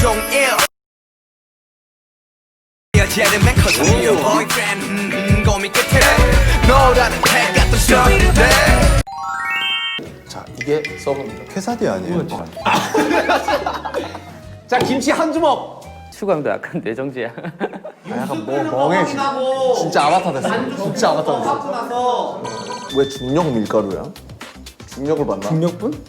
종일 맨 커서 your boyfriend 음, 음, 고민 끝에 너라는 해 같은 story인데 자 이게 서브입니다. 퀘사디 아니에요? 자 김치 한 주먹. 추감도 약간 내정지야. 아, 약간 뭐 멍해 지금. 진짜 아바타 됐어. 진짜 아바타 됐어. 왜 중력 밀가루야? 중력을 만나? 중력분?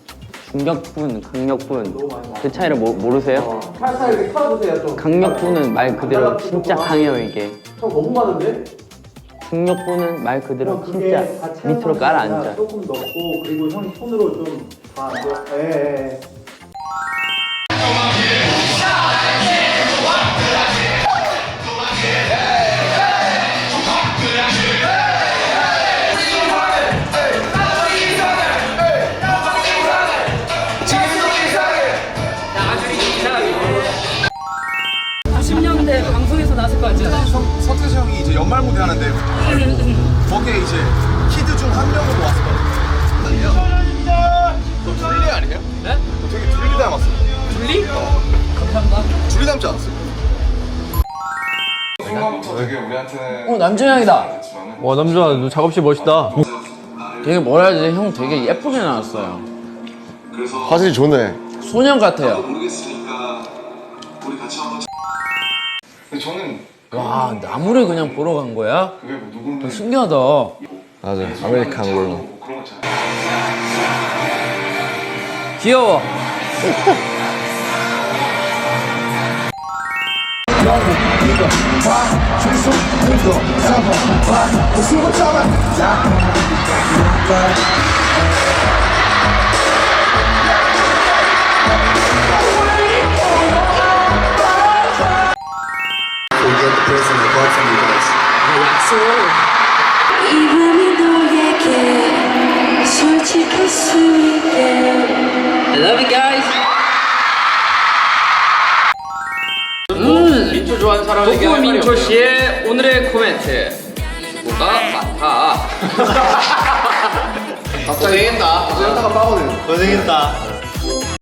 중력분, 강력분 그 차이를 모, 모르세요? 살살 이렇게 털어주세요 좀. 강력분은 말 그대로 진짜 강해요 이게. 형 너무 많은데? 중력분은 말 그대로 진짜 밑으로 깔아 앉아. 조금 넣고 그리고 형 손으로 좀다 예, 예. 하는데 거기에 이제 키드 중 한 명으로 왔었거든요. 너 둘리 아니에요? 네? 너 되게 둘리 닮았어. 둘리? 어. 감사합니다. 둘리 닮지 않았어요? 생각부터 되게 우리한테는 어 남준형이다. 와 남준아 너 작업실 멋있다 되게 뭐라 해야 되지? 형 되게 예쁘게 나왔어요. 화질 좋네. 소년 같아요. 모르겠으니까 우리 같이 한번 근데 저는 와 나무를 그냥 보러 간 거야? 그게 뭐 누군데 신기하다. 맞아. 아메리칸 롤. 뭐 그런 거 잘. 귀여워. 이 밤이 너에게 솔직할 수 있게 I love you guys. 음, 민초 좋아하는 사람에게 덕후 민초 씨의 오늘의 코멘트. 뭐가 많다. 갑자기 고생했다. 고생했다. 고생했다.